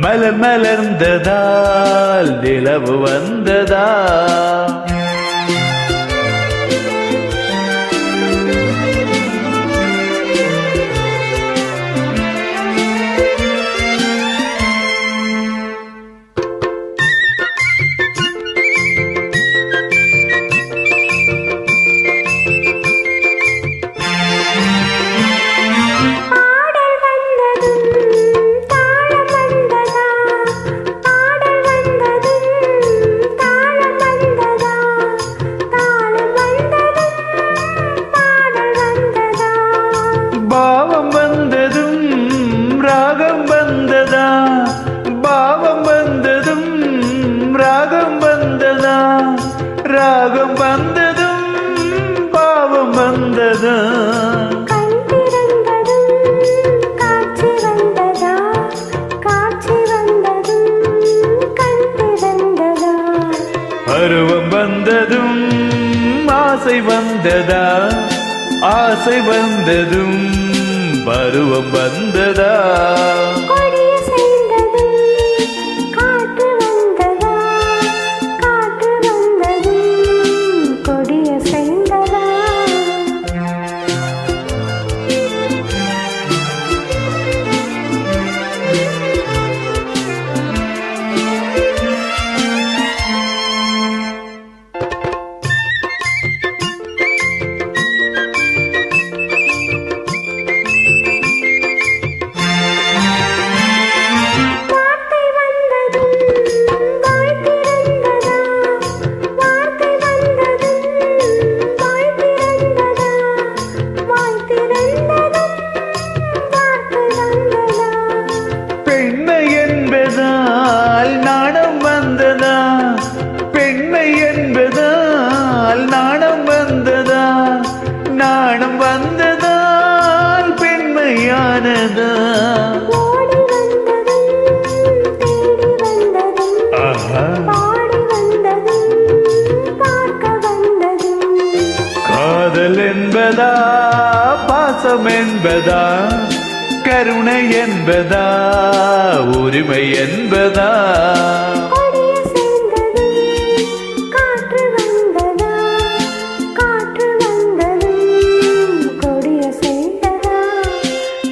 மலர் மலர்ந்ததால் நிலவு வந்ததா? திறந்ததா பருவம் வந்ததும் ஆசை வந்ததா? ஆசை வந்ததும் பருவம் வந்ததா? நாணம் வந்ததால் பெண்மையானதா? காதல் என்பதா பாசம் என்பதா கருணை என்பதா உரிமை என்பதா?